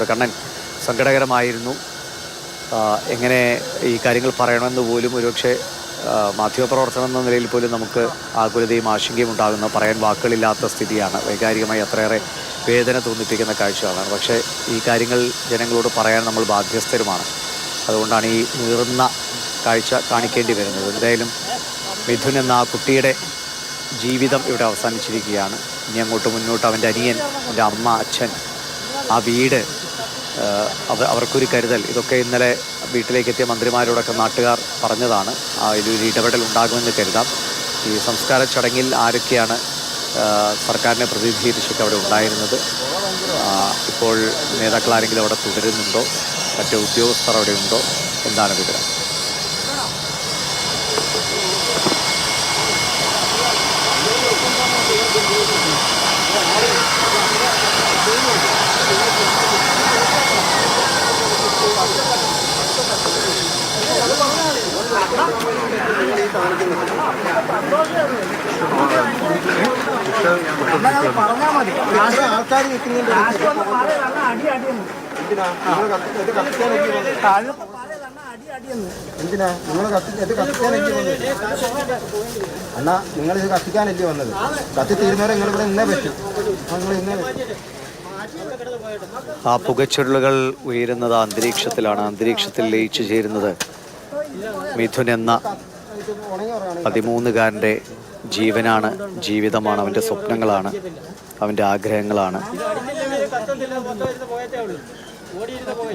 പറയുന്നുണ്ട് കണ്ണൻ സങ്കടകരമായിരുന്നു. എങ്ങനെ ഈ കാര്യങ്ങൾ പറയണമെന്ന് പോലും ഒരുപക്ഷെ മാധ്യമപ്രവർത്തനം എന്ന നിലയിൽ പോലും നമുക്ക് ആകുലതയും ആശങ്കയും ഉണ്ടാകുന്ന പറയാൻ വാക്കുകളില്ലാത്ത സ്ഥിതിയാണ്. വൈകാരികമായി അത്രയേറെ വേദന തോന്നിപ്പിക്കുന്ന കാഴ്ചകളാണ്. പക്ഷേ ഈ കാര്യങ്ങൾ ജനങ്ങളോട് പറയാൻ നമ്മൾ ബാധ്യസ്ഥരുമാണ്. അതുകൊണ്ടാണ് ഈ നീറുന്ന കാഴ്ച കാണിക്കേണ്ടി വരുന്നത്. എന്തായാലും മിഥുൻ എന്ന ആ കുട്ടിയുടെ ജീവിതം ഇവിടെ അവസാനിച്ചിരിക്കുകയാണ്. ഇനി അങ്ങോട്ട് മുന്നോട്ട് അവന്റെ അനിയൻ എന്റെ അമ്മ അച്ഛൻ ആ വീട് അവ അവർക്കൊരു കരുതൽ. ഇതൊക്കെ ഇന്നലെ വീട്ടിലേക്ക് എത്തിയ മന്ത്രിമാരോടൊക്കെ നാട്ടുകാർ പറഞ്ഞതാണ്. ഇതൊരു ഇടപെടൽ ഉണ്ടാകുമെന്ന് കരുതാം. ഈ സംസ്കാര ചടങ്ങിൽ ആരൊക്കെയാണ് സർക്കാരിനെ പ്രതിനിധീകരിച്ചൊക്കെ അവിടെ ഉണ്ടായിരുന്നത്? ഇപ്പോൾ നേതാക്കൾ ആരെങ്കിലും അവിടെ തുടരുന്നുണ്ടോ? മറ്റു ഉദ്യോഗസ്ഥർ അവിടെ ഉണ്ടോ? എന്താണ് വിവരം? പറഞ്ഞാൽ മതി ആൾക്കാർ എന്തിനാ നിങ്ങൾ ഇത് കത്തിക്കാനല്ലേ വന്നത് അണ്ണാ നിങ്ങൾ ഇത് കത്തിക്കാനല്ലേ വന്നത് കത്തി തീരുന്നവരെ നിങ്ങൾ ഇവിടെ ഇന്നേ പറ്റും നിങ്ങൾ ഇന്നേ ആ പുകച്ചുരുളുകൾ ഉയരുന്നത് അന്തരീക്ഷത്തിലാണ്. അന്തരീക്ഷത്തിൽ ലയിച്ചു ചേരുന്നത്. മിഥുൻ എന്ന പതിമൂന്നുകാരന്റെ ജീവനാണ് ജീവിതമാണ് അവന്റെ സ്വപ്നങ്ങളാണ് അവന്റെ ആഗ്രഹങ്ങളാണ്.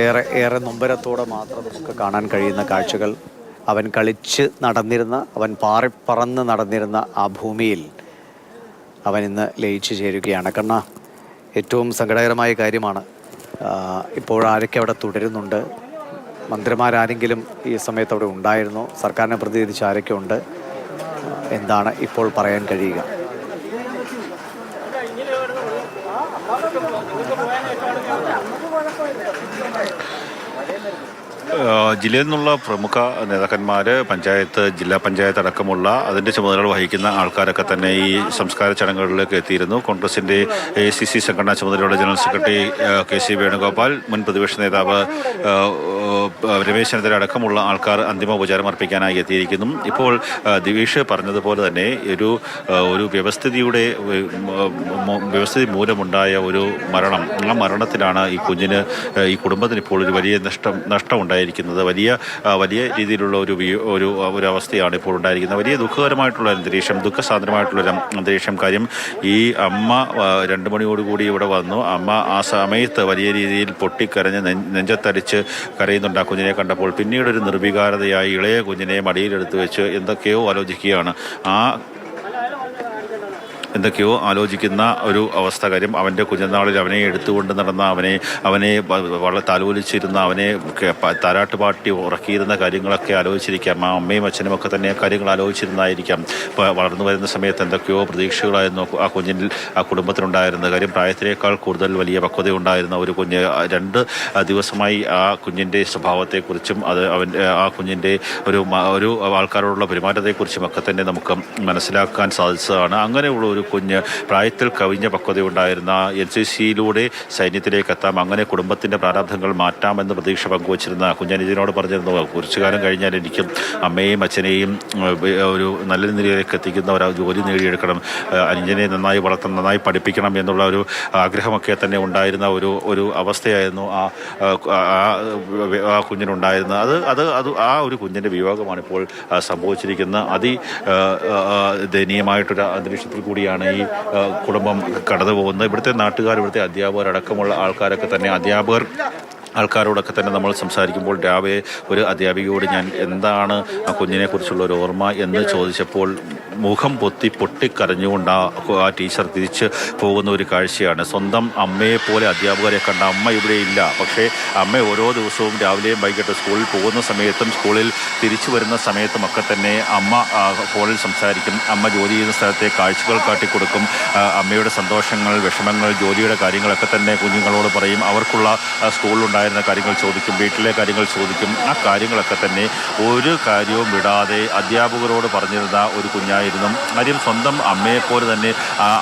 ഏറെ ഏറെ നൊമ്പരത്തോടെ മാത്രം നമുക്ക് കാണാൻ കഴിയുന്ന കാഴ്ചകൾ. അവൻ കളിച്ച് നടന്നിരുന്ന അവൻ പാറിപ്പറന്ന് നടന്നിരുന്ന ആ ഭൂമിയിൽ അവൻ ഇന്ന് ലയിച്ചു ചേരുകയാണ്. കണ്ണ ഏറ്റവും സങ്കടകരമായ കാര്യമാണ് ഇപ്പോഴാരൊക്കെ അവിടെ തുടരുന്നുണ്ട്? മന്ത്രിമാരാരെങ്കിലും ഈ സമയത്ത് അവിടെ ഉണ്ടായിരുന്നു? സർക്കാരിനെ പ്രതിനിധിച്ച് ആരൊക്കെ ഉണ്ട് എന്താണ് ഇപ്പോൾ പറയാൻ കഴിയുക? ജില്ലയിൽ നിന്നുള്ള പ്രമുഖ നേതാക്കന്മാർ പഞ്ചായത്ത് ജില്ലാ പഞ്ചായത്ത് അടക്കമുള്ള അതിന്റെ ചുമതലകൾ വഹിക്കുന്ന ആൾക്കാരൊക്കെ തന്നെ ഈ സംസ്കാര ചടങ്ങുകളിലേക്ക് എത്തിയിരുന്നു. കോൺഗ്രസിന്റെ എ സി സി സംഘടനാ ചുമതലയുള്ള general secretary K C Venugopal മുൻ പ്രതിപക്ഷ നേതാവ് രമേശ് ചെന്നിത്തല അടക്കമുള്ള ആൾക്കാർ അന്തിമ ഉപചാരം അർപ്പിക്കാനായി എത്തിയിരിക്കുന്നു. ഇപ്പോൾ ദിവീഷ് പറഞ്ഞതുപോലെ തന്നെ ഒരു ഒരു വ്യവസ്ഥിതിയുടെ വ്യവസ്ഥിതി മൂലമുണ്ടായ ഒരു മരണം. ആ മരണത്തിലാണ് ഈ കുഞ്ഞിന് ഈ കുടുംബത്തിന് ഇപ്പോൾ ഒരു വലിയ നഷ്ടം നഷ്ടം ഉണ്ടായിരിക്കുന്നത്. വലിയ വലിയ രീതിയിലുള്ള ഒരു ഒരു ഒരു അവസ്ഥയാണ് ഇപ്പോൾ ഉണ്ടായിരിക്കുന്നത്. വലിയ ദുഃഖകരമായിട്ടുള്ള അന്തരീക്ഷം ദുഃഖസാന്ദ്രമായിട്ടുള്ള അന്തരീക്ഷം കാര്യം ഈ അമ്മ രണ്ട് മണിയോടുകൂടി ഇവിടെ വന്നു. അമ്മ ആ സമയത്ത് വലിയ രീതിയിൽ പൊട്ടിക്കരഞ്ഞ് നെഞ്ചത്തടിച്ച് കരയുന്നുണ്ട് ആ കുഞ്ഞിനെ കണ്ടപ്പോൾ. പിന്നീട് ഒരു നിർവികാരതയായി ഇളയ കുഞ്ഞിനെ മടിയിലെടുത്ത് വെച്ച് എന്തൊക്കെയോ ആലോചിക്കുകയാണ്. ആ എന്തൊക്കെയോ ആലോചിക്കുന്ന ഒരു അവസ്ഥ. കാര്യം അവന്റെ കുഞ്ഞനാളിൽ അവനെ എടുത്തുകൊണ്ട് നടന്ന അവനെ അവനെ വളരെ താലോലിച്ചിരുന്ന അവനെ താരാട്ട് പാട്ടി ഉറക്കിയിരുന്ന കാര്യങ്ങളൊക്കെ ആലോചിച്ചിരിക്കാം. ആ അമ്മയും അച്ഛനും ഒക്കെ തന്നെ കാര്യങ്ങൾ ആലോചിച്ചിരുന്നായിരിക്കാം വളർന്നു വരുന്ന സമയത്ത് എന്തൊക്കെയോ പ്രതീക്ഷകളായിരുന്നു ആ കുഞ്ഞിൽ ആ കുടുംബത്തിനുണ്ടായിരുന്ന കാര്യം പ്രായത്തിനേക്കാൾ കൂടുതൽ വലിയ പക്വത ഉണ്ടായിരുന്ന ഒരു കുഞ്ഞ്. രണ്ട് ദിവസമായി ആ കുഞ്ഞിന്റെ സ്വഭാവത്തെക്കുറിച്ചും അത് അവൻ ആ കുഞ്ഞിന്റെ ഒരു ഒരു ആൾക്കാരോടുള്ള പെരുമാറ്റത്തെക്കുറിച്ചും ഒക്കെ തന്നെ നമുക്ക് മനസ്സിലാക്കാൻ സാധിച്ചതാണ്. അങ്ങനെയുള്ള ഒരു കുഞ്ഞ് പ്രായത്തിൽ കവിഞ്ഞ പക്വതയുണ്ടായിരുന്ന എൻ സി സിയിലൂടെ സൈന്യത്തിലേക്ക് എത്താം. അങ്ങനെ കുടുംബത്തിന്റെ പ്രാരാബ്ധങ്ങൾ മാറ്റാമെന്ന് പ്രതീക്ഷ പങ്കുവച്ചിരുന്ന കുഞ്ഞനുജനോട് പറഞ്ഞിരുന്നു. കുറച്ചു കാലം കഴിഞ്ഞാൽ എനിക്കും അമ്മയെയും അച്ഛനെയും ഒരു നല്ല നിലയിലേക്ക് എത്തിക്കുന്ന ഒരു ജോലി നേടിയെടുക്കണം. അനുജനെ നന്നായി വളർത്തണം നന്നായി പഠിപ്പിക്കണം എന്നുള്ള ഒരു ആഗ്രഹമൊക്കെ തന്നെ ഉണ്ടായിരുന്ന ഒരു ഒരു അവസ്ഥയായിരുന്നു ആ ആ, കുഞ്ഞിനുണ്ടായിരുന്നത്. അത് അത് അത് ആ ഒരു കുഞ്ഞിന്റെ വിയോഗമാണ് ഇപ്പോൾ സംഭവിച്ചിരിക്കുന്ന അതി ദയനീയമായിട്ടൊരു അന്തരീക്ഷത്തിൽ കൂടിയാണ് ഈ കുടുംബം കടന്നു പോകുന്നത് ഇവിടുത്തെ നാട്ടുകാർ ഇവിടുത്തെ അധ്യാപകർ അടക്കമുള്ള ആൾക്കാരൊക്കെ തന്നെ അധ്യാപകർ ആൾക്കാരോടൊക്കെ തന്നെ നമ്മൾ സംസാരിക്കുമ്പോൾ രാവിലെ ഒരു അധ്യാപികയോട് ഞാൻ എന്താണ് ആ കുഞ്ഞിനെക്കുറിച്ചുള്ള ഒരു ഓർമ്മ എന്ന് ചോദിച്ചപ്പോൾ മുഖം പൊത്തി പൊട്ടിക്കരഞ്ഞുകൊണ്ട് ആ ആ ടീച്ചർ തിരിച്ച് പോകുന്ന ഒരു കാഴ്ചയാണ്. സ്വന്തം അമ്മയെ പോലെ അധ്യാപകരെ കണ്ട അമ്മ ഇവിടെ ഇല്ല. പക്ഷേ അമ്മ ഓരോ ദിവസവും രാവിലെയും വൈകിട്ട് സ്കൂളിൽ പോകുന്ന സമയത്തും സ്കൂളിൽ തിരിച്ചു വരുന്ന സമയത്തും ഒക്കെ തന്നെ അമ്മ ഫോണിൽ സംസാരിക്കും. അമ്മ ജോലി ചെയ്യുന്ന സ്ഥലത്തെ കാഴ്ചകൾ കാട്ടിക്കൊടുക്കും. അമ്മയുടെ സന്തോഷങ്ങൾ വിഷമങ്ങൾ ജോലിയുടെ കാര്യങ്ങളൊക്കെ തന്നെ കുഞ്ഞുങ്ങളോട് പറയും. അവർക്കുള്ള സ്കൂളിലുണ്ടായ ഉണ്ടായിരുന്ന കാര്യങ്ങൾ ചോദിക്കും വീട്ടിലെ കാര്യങ്ങൾ ചോദിക്കും ആ കാര്യങ്ങളൊക്കെ തന്നെ ഒരു കാര്യവും വിടാതെ അധ്യാപകരോട് പറഞ്ഞിരുന്ന ഒരു കുഞ്ഞായിരുന്നു. കാര്യം സ്വന്തം അമ്മയെപ്പോലെ തന്നെ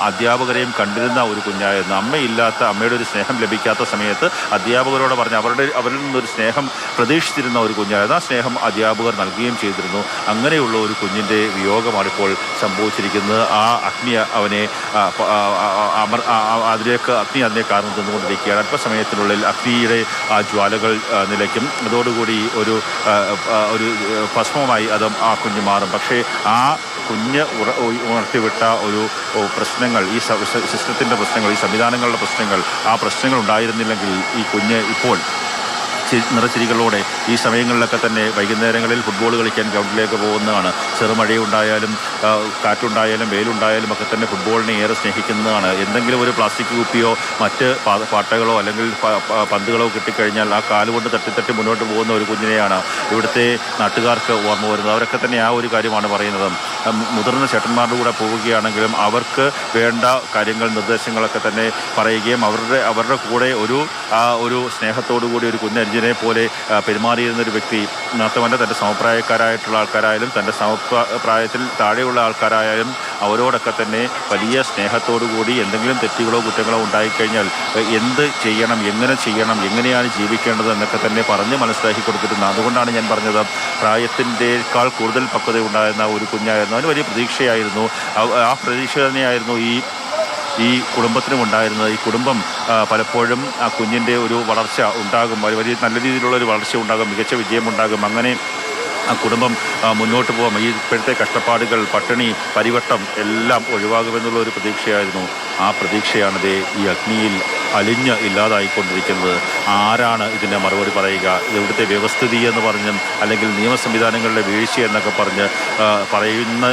അധ്യാപകരെയും കണ്ടിരുന്ന ഒരു കുഞ്ഞായിരുന്നു. അമ്മയില്ലാത്ത അമ്മയുടെ ഒരു സ്നേഹം ലഭിക്കാത്ത സമയത്ത് അധ്യാപകരോട് പറഞ്ഞ് അവരുടെ അവരിൽ നിന്നൊരു സ്നേഹം പ്രതീക്ഷിച്ചിരുന്ന ഒരു കുഞ്ഞായിരുന്നു. ആ സ്നേഹം അധ്യാപകർ നൽകുകയും ചെയ്തിരുന്നു. അങ്ങനെയുള്ള ഒരു കുഞ്ഞിന്റെ വിയോഗമാണ് ഇപ്പോൾ സംഭവിച്ചിരിക്കുന്നത്. ആ അഗ്നി അവനെ അതിലേക്ക് അഗ്നി അതിനെ കാരണം തന്നുകൊണ്ടിരിക്കുകയാണ് അല്പസമയത്തിനുള്ളിൽ അഗ്നിയുടെ ജ്വാലകൾ ആ, നിലയ്ക്കും. അതോടുകൂടി ഒരു ഒരു ഭസ്മമായി അത് ആ കുഞ്ഞ് മാറും. പക്ഷേ ആ കുഞ്ഞ് ഉണർത്തിവിട്ട ഒരു പ്രശ്നങ്ങൾ ഈ സിസ്റ്റത്തിന്റെ പ്രശ്നങ്ങൾ ഈ സംവിധാനങ്ങളുടെ പ്രശ്നങ്ങൾ ആ പ്രശ്നങ്ങൾ ഉണ്ടായിരുന്നില്ലെങ്കിൽ ഈ കുഞ്ഞ് ഇപ്പോൾ നിറച്ചിരികളോടെ ഈ സമയങ്ങളിലൊക്കെ തന്നെ വൈകുന്നേരങ്ങളിൽ ഫുട്ബോൾ കളിക്കാൻ ഗ്രൗണ്ടിലേക്ക് പോകുന്നതാണ്. ചെറുമഴയുണ്ടായാലും കാറ്റുണ്ടായാലും വെയിലുണ്ടായാലും ഒക്കെ തന്നെ ഫുട്ബോളിനെ ഏറെ സ്നേഹിക്കുന്നതാണ്. എന്തെങ്കിലും ഒരു പ്ലാസ്റ്റിക് കുപ്പിയോ മറ്റ് പാട്ടകളോ അല്ലെങ്കിൽ പന്തുകളോ കിട്ടിക്കഴിഞ്ഞാൽ ആ കാലുകൊണ്ട് തട്ടി തട്ടി മുന്നോട്ട് പോകുന്ന ഒരു കുഞ്ഞിനെയാണ് ഇവിടുത്തെ നാട്ടുകാർക്ക് ഓർമ്മ വരുന്നത്. അവരൊക്കെ തന്നെ ആ ഒരു കാര്യമാണ് പറയുന്നത്. മുതിർന്ന ചേട്ടന്മാരുടെ കൂടെ പോവുകയാണെങ്കിലും അവർക്ക് വേണ്ട കാര്യങ്ങൾ നിർദ്ദേശങ്ങളൊക്കെ തന്നെ പറയുകയും അവരുടെ അവരുടെ കൂടെ ഒരു ആ ഒരു സ്നേഹത്തോടു കൂടി ഒരു കുഞ്ഞഞ്ജനെ പോലെ പെരുമാറിയിരുന്ന ഒരു വ്യക്തി മാത്രമല്ല തന്റെ സമപ്രായക്കാരായിട്ടുള്ള ആൾക്കാരായാലും തന്റെ സമപ്രായത്തിൽ താഴെയുള്ള ആൾക്കാരായാലും അവരോടൊക്കെ തന്നെ വലിയ സ്നേഹത്തോടു കൂടി എന്തെങ്കിലും തെറ്റുകളോ കുറ്റങ്ങളോ ഉണ്ടായിക്കഴിഞ്ഞാൽ എന്ത് ചെയ്യണം എങ്ങനെ ചെയ്യണം എങ്ങനെയാണ് ജീവിക്കേണ്ടത് എന്നൊക്കെ തന്നെ പറഞ്ഞ് മനസ്സിലാക്കി കൊടുത്തിരുന്നത്. അതുകൊണ്ടാണ് ഞാൻ പറഞ്ഞത് പ്രായത്തിന്റെക്കാൾ കൂടുതൽ പക്വത ഉണ്ടായിരുന്ന ഒരു കുഞ്ഞായിരുന്നു. അതിന് വലിയ പ്രതീക്ഷയായിരുന്നു. ആ പ്രതീക്ഷ തന്നെയായിരുന്നു ഈ ഈ കുടുംബത്തിനും ഉണ്ടായിരുന്നത് ഈ കുടുംബം പലപ്പോഴും ആ കുഞ്ഞിന്റെ ഒരു വളർച്ച ഉണ്ടാകും. വലിയ നല്ല രീതിയിലുള്ള ഒരു വളർച്ച ഉണ്ടാകും മികച്ച വിജയമുണ്ടാകും അങ്ങനെ ആ കുടുംബം മുന്നോട്ട് പോകാം ഈ ഇപ്പോഴത്തെ കഷ്ടപ്പാടുകൾ പട്ടിണി പരിവട്ടം എല്ലാം ഒഴിവാകുമെന്നുള്ള ഒരു പ്രതീക്ഷയായിരുന്നു. ആ പ്രതീക്ഷയാണിത് ഈ അഗ്നിയിൽ അലിഞ്ഞ് ഇല്ലാതായിക്കൊണ്ടിരിക്കുന്നത്. ആരാണ് ഇതിന്റെ മറുപടി പറയുക? ഇവിടുത്തെ വ്യവസ്ഥിതി എന്ന് പറഞ്ഞും അല്ലെങ്കിൽ നിയമ സംവിധാനങ്ങളുടെ വീഴ്ച എന്നൊക്കെ പറഞ്ഞ് പറയുന്ന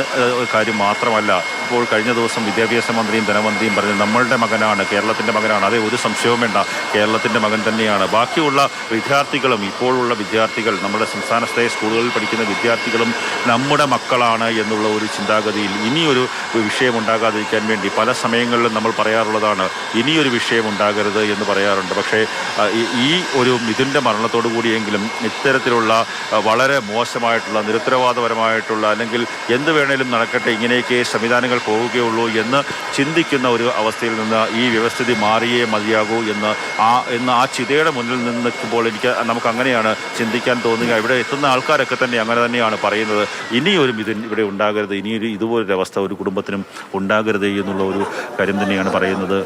കാര്യം മാത്രമല്ല. ഇപ്പോൾ കഴിഞ്ഞ ദിവസം വിദ്യാഭ്യാസ മന്ത്രിയും ധനമന്ത്രിയും പറഞ്ഞു നമ്മളുടെ മകനാണ് കേരളത്തിന്റെ മകനാണ്. അതേ ഒരു സംശയവും വേണ്ട. കേരളത്തിന്റെ മകൻ തന്നെയാണ്. ബാക്കിയുള്ള വിദ്യാർത്ഥികളും ഇപ്പോഴുള്ള വിദ്യാർത്ഥികൾ നമ്മുടെ സംസ്ഥാനത്തെ സ്കൂളുകളിൽ പഠിക്കുന്ന വിദ്യാർത്ഥികളും നമ്മുടെ മക്കളാണ് എന്നുള്ള ഒരു ചിന്താഗതിയിൽ ഇനിയൊരു വിഷയം ഉണ്ടാകാതിരിക്കാൻ വേണ്ടി പല സമയങ്ങളിലും നമ്മൾ പറയാറുള്ളതാണ് ഇനിയൊരു വിഷയം ഉണ്ടാകരുത് എന്ന് പറയാറുണ്ട്. പക്ഷേ ഈ- ഒരു മിഥുന്റെ മരണത്തോടു കൂടിയെങ്കിലും ഇത്തരത്തിലുള്ള വളരെ മോശമായിട്ടുള്ള നിരുത്തരവാദപരമായിട്ടുള്ള അല്ലെങ്കിൽ എന്ത് വേണേലും നടക്കട്ടെ ഇങ്ങനെയൊക്കെ സംവിധാനങ്ങൾ പോവുകയുള്ളൂ എന്ന് ചിന്തിക്കുന്ന ഒരു അവസ്ഥയിൽ നിന്ന് ഈ വ്യവസ്ഥിതി മാറിയേ മതിയാകൂ എന്ന് ആ എന്ന് ആ ചിതയുടെ മുന്നിൽ നിന്ന് നിൽക്കുമ്പോൾ എനിക്ക് നമുക്ക് അങ്ങനെയാണ് ചിന്തിക്കാൻ തോന്നുക. ഇവിടെ എത്തുന്ന ആൾക്കാരൊക്കെ തന്നെ അങ്ങനെ തന്നെയാണ് പറയുന്നത്. ഇനിയൊരു മിഥുൻ ഇവിടെ ഉണ്ടാകരുത്. ഇനിയൊരു ഇതുപോലൊരു അവസ്ഥ ഒരു കുടുംബത്തിനും ഉണ്ടാകരുത് എന്നുള്ള ഒരു കാര്യം തന്നെയാണ് പറയുന്നത്.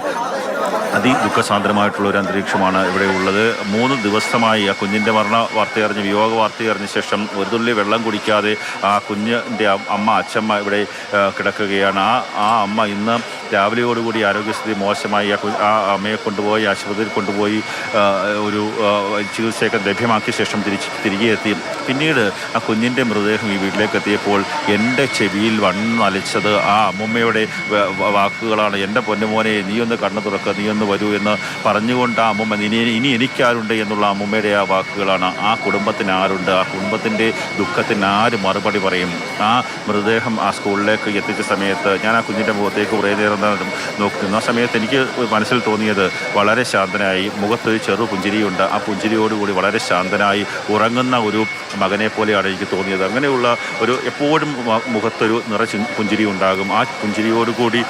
അതിദുഃഖസാന്ദ്രമായിട്ടുള്ള ഒരു അന്തരീക്ഷമാണ് ഇവിടെ ഉള്ളത്. മൂന്ന് ദിവസമായി ആ കുഞ്ഞിന്റെ മരണ വാർത്തയറിഞ്ഞ് വിയോഗ വാർത്തയറിഞ്ഞ ശേഷം ഒരു തുള്ളി വെള്ളം കുടിക്കാതെ ആ കുഞ്ഞിന്റെ അമ്മ അച്ഛമ്മ ഇവിടെ കിടക്കുകയാണ്. ആ ആ അമ്മ ഇന്ന് രാവിലെയോടുകൂടി ആരോഗ്യസ്ഥിതി മോശമായി ആ അമ്മയെ കൊണ്ടുപോയി ആശുപത്രിയിൽ കൊണ്ടുപോയി ഒരു ചികിത്സയൊക്കെ ലഭ്യമാക്കിയ ശേഷം തിരിച്ച് തിരികെ എത്തി. പിന്നീട് ആ കുഞ്ഞിന്റെ മൃതദേഹം ഈ വീട്ടിലേക്ക് എത്തിയപ്പോൾ എന്റെ ചെവിയിൽ വണ്ണലിച്ചത് ആ അമ്മുമ്മയുടെ വാക്കുകളാണ്. എന്റെ പൊന്നുമോനെ നീ ഒന്ന് കണ്ണു തുറക്കുക നീ ഒന്ന് വരൂ എന്ന് പറഞ്ഞുകൊണ്ട് ആ അമ്മുമ്മ ഇനി ഇനി എനിക്കാരുണ്ട് എന്നുള്ള അമ്മുമ്മയുടെ ആ വാക്കുകളാണ്. ആ കുടുംബത്തിന് ആരുണ്ട്? ആ കുടുംബത്തിന്റെ ദുഃഖത്തിന് ആര് മറുപടി പറയും? ആ മൃതദേഹം ആ സ്കൂളിലേക്ക് എത്തിച്ച സമയത്ത് ഞാൻ ആ കുഞ്ഞിന്റെ മുഖത്തേക്ക് കുറേ നേരം നേരം നോക്കുന്ന. സമയത്ത് എനിക്ക് മനസ്സിൽ തോന്നിയത് വളരെ ശാന്തനായി മുഖത്തൊരു ചെറു പുഞ്ചിരിയുണ്ട്. ആ പുഞ്ചിരിയോടുകൂടി വളരെ ശാന്തനായി ഉറങ്ങുന്ന ഒരു മകനെ പോലെയാണ് എനിക്ക് തോന്നിയത്. അങ്ങനെയുള്ള ഒരു എപ്പോഴും മുഖത്തൊരു നിറ പുഞ്ചിരി ഉണ്ടാകും. ആ പുഞ്ചിരിയോടുകൂടി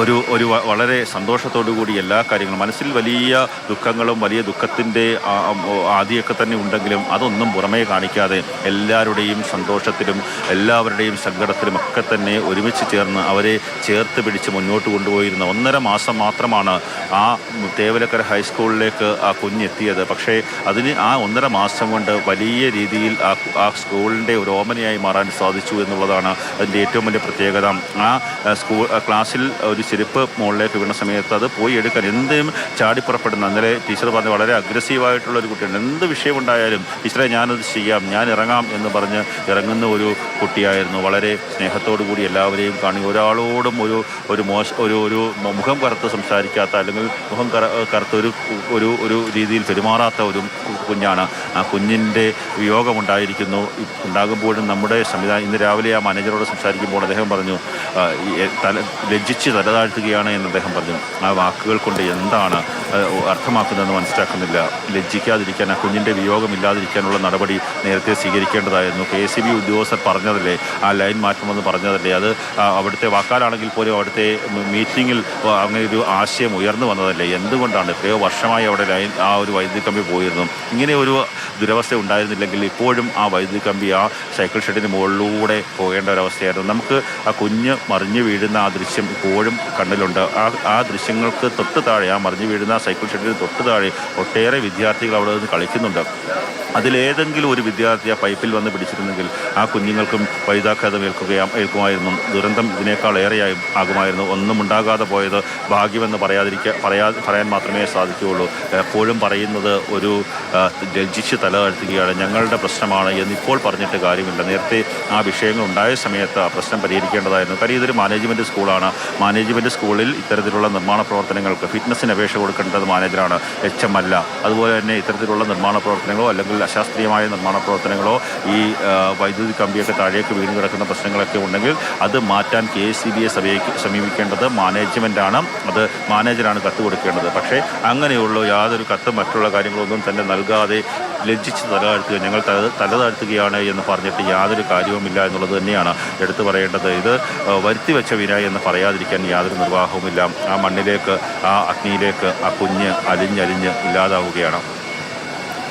ഒരു ഒരു വളരെ സന്തോഷത്തോടു കൂടി എല്ലാ കാര്യങ്ങളും മനസ്സിൽ വലിയ ദുഃഖങ്ങളും വലിയ ദുഃഖത്തിന്റെ ആദ്യമൊക്കെ തന്നെ ഉണ്ടെങ്കിലും അതൊന്നും പുറമേ കാണിക്കാതെ എല്ലാവരുടെയും സന്തോഷത്തിലും എല്ലാവരുടെയും സങ്കടത്തിലും ഒക്കെ തന്നെ ഒരുമിച്ച് ചേർന്ന് അവരെ ചേർത്ത് പിടിച്ച് മുന്നോട്ട് കൊണ്ടുപോയിരുന്ന ഒന്നര മാസം മാത്രമാണ് ആ തേവലക്കര ഹൈസ്കൂളിലേക്ക് ആ കുഞ്ഞെത്തിയത്. പക്ഷേ അതിന് ആ ഒന്നര മാസം കൊണ്ട് വലിയ രീതിയിൽ ആ ആ സ്കൂളിന്റെ ഒരു ഓമനയായി മാറാൻ സാധിച്ചു എന്നുള്ളതാണ് അതിന്റെ ഏറ്റവും വലിയ പ്രത്യേകത. ആ സ്കൂൾ ക്ലാസ്സിൽ ഒരു ചെരുപ്പ് മുകളിലേക്ക് വീണ സമയത്ത് അത് പോയി എടുക്കാൻ എന്തിനും ചാടിപ്പുറപ്പെടുന്ന അന്നലെ ടീച്ചർ പറഞ്ഞ വളരെ അഗ്രസീവായിട്ടുള്ള ഒരു കുട്ടിയാണ്. എന്ത് വിഷയമുണ്ടായാലും ടീച്ചറെ ഞാനത് ചെയ്യാം ഞാൻ ഇറങ്ങാം എന്ന് പറഞ്ഞ് ഇറങ്ങുന്ന ഒരു കുട്ടിയായിരുന്നു. വളരെ സ്നേഹത്തോടു കൂടി എല്ലാവരെയും കാണി ഒരാളോടും ഒരു ഒരു മോശ ഒരു ഒരു മുഖം കറുത്ത് സംസാരിക്കാത്ത അല്ലെങ്കിൽ മുഖം കറ കറുത്ത ഒരു ഒരു ഒരു രീതിയിൽ പെരുമാറാത്ത ഒരു കുഞ്ഞാണ്. ആ കുഞ്ഞിന്റെ വിയോഗമുണ്ടായിരിക്കുന്നു ഉണ്ടാകുമ്പോഴും നമ്മുടെ സംവിധാനം ഇന്ന് രാവിലെ ആ മാനേജറോട് സംസാരിക്കുമ്പോൾ അദ്ദേഹം പറഞ്ഞു തല ലജ്ജിച്ച് തല തലതാഴ്ത്തുകയാണ് എന്ന് അദ്ദേഹം പറഞ്ഞു. ആ വാക്കുകൾ കൊണ്ട് എന്താണ് അർത്ഥമാക്കുന്നതെന്ന് മനസ്സിലാക്കുന്നില്ല. ലജ്ജിക്കാതിരിക്കാൻ ആ കുഞ്ഞിന്റെ വിയോഗമില്ലാതിരിക്കാനുള്ള നടപടി നേരത്തെ സ്വീകരിക്കേണ്ടതായിരുന്നു. കെ എസ് ഉദ്യോഗസ്ഥർ പറഞ്ഞതല്ലേ? ആ ലൈൻ മാറ്റണമെന്ന് പറഞ്ഞതല്ലേ? അത് അവിടുത്തെ വാക്കാലാണെങ്കിൽ പോലും അവിടുത്തെ മീറ്റിങ്ങിൽ അങ്ങനെ ഒരു ആശയം ഉയർന്നു വന്നതല്ലേ? എന്തുകൊണ്ടാണ് എത്രയോ വർഷമായി അവിടെ ലൈൻ ആ ഒരു വൈദ്യുതി കമ്പി പോയിരുന്നു? ഇങ്ങനെ ഒരു ദുരവസ്ഥ ഉണ്ടായിരുന്നില്ലെങ്കിൽ ഇപ്പോഴും ആ വൈദ്യുതി കമ്പി ആ സൈക്കിൾ ഷെഡിന് മുകളിലൂടെ പോകേണ്ട ഒരവസ്ഥയായിരുന്നു. നമുക്ക് ആ കുഞ്ഞ് മറിഞ്ഞു വീഴുന്ന ആ ദൃശ്യം ഇപ്പോഴും കണ്ണിലുണ്ട്. ആ ആ ദൃശ്യങ്ങൾക്ക് തൊട്ട് താഴെ ആ മറിഞ്ഞു വീഴുന്ന സൈക്കിൾ ഷെഡിന് തൊട്ട് താഴെ ഒട്ടേറെ വിദ്യാർത്ഥികൾ അവിടെ നിന്ന് കളിക്കുന്നുണ്ട്. അതിലേതെങ്കിലും ഒരു വിദ്യാർത്ഥി ആ പൈപ്പിൽ വന്ന് പിടിച്ചിരുന്നെങ്കിൽ ആ കുഞ്ഞുങ്ങൾക്കും പൈതാഘാതം ഏൽക്കുകയാ ഏൽക്കുമായിരുന്നു. ദുരന്തം ഇതിനേക്കാൾ ഏറെയായും ആകുമായിരുന്നു. ഒന്നും ഉണ്ടാകാതെ പോയത് ഭാഗ്യമെന്ന് പറയാതിരിക്കാൻ പറയാ പറയാൻ മാത്രമേ സാധിക്കുകയുള്ളൂ. എപ്പോഴും പറയുന്നത് ഒരു ആ, ലജ്ജിച്ച് തല താഴ്ത്തുകയാണ് ഞങ്ങളുടെ പ്രശ്നമാണ് എന്നിപ്പോൾ പറഞ്ഞിട്ട് കാര്യമില്ല. നേരത്തെ ആ വിഷയങ്ങൾ ഉണ്ടായ സമയത്ത് ആ പ്രശ്നം പരിഹരിക്കേണ്ടതായിരുന്നു. കാര്യം ഇതൊരു മാനേജ്മെന്റ് സ്കൂളാണ് മാനേജ്മെന്റ് സ്കൂളിൽ ഇത്തരത്തിലുള്ള നിർമ്മാണ പ്രവർത്തനങ്ങൾക്ക് ഫിറ്റ്നസിന് അപേക്ഷ കൊടുക്കേണ്ടത് മാനേജറാണ് എച്ച് എം അല്ല അതുപോലെ തന്നെ ഇത്തരത്തിലുള്ള നിർമ്മാണ പ്രവർത്തനങ്ങളോ അല്ലെങ്കിൽ അശാസ്ത്രീയമായ നിർമ്മാണ പ്രവർത്തനങ്ങളോ ഈ വൈദ്യുതി കമ്പിയൊക്കെ താഴേക്ക് വീണ് കിടക്കുന്ന പ്രശ്നങ്ങളൊക്കെ ഉണ്ടെങ്കിൽ അത് മാറ്റാൻ കെ എസ് സി ബിയെ സമീപിക്കേണ്ടത് മാനേജ്മെന്റാണ് അത് മാനേജറാണ് കത്ത് കൊടുക്കേണ്ടത്. പക്ഷേ അങ്ങനെയുള്ള യാതൊരു കത്തും മറ്റുള്ള കാര്യങ്ങളൊന്നും തന്നെ നൽകാതെ ലജ്ജിച്ച് തലതാഴ്ത്തുക ഞങ്ങൾ തല തലതാഴ്ത്തുകയാണ് എന്ന് പറഞ്ഞിട്ട് യാതൊരു കാര്യവുമില്ല എന്നുള്ളത് തന്നെയാണ് എടുത്തു പറയേണ്ടത്. ഇത് വരുത്തി വെച്ച വിന എന്ന് പറയാതിരിക്കാൻ യാതൊരു നിർവാഹവുമില്ല. ആ മണ്ണിലേക്ക് ആ അഗ്നിയിലേക്ക് ആ കുഞ്ഞ് അലിഞ്ഞലിഞ്ഞ് ഇല്ലാതാവുകയാണ്.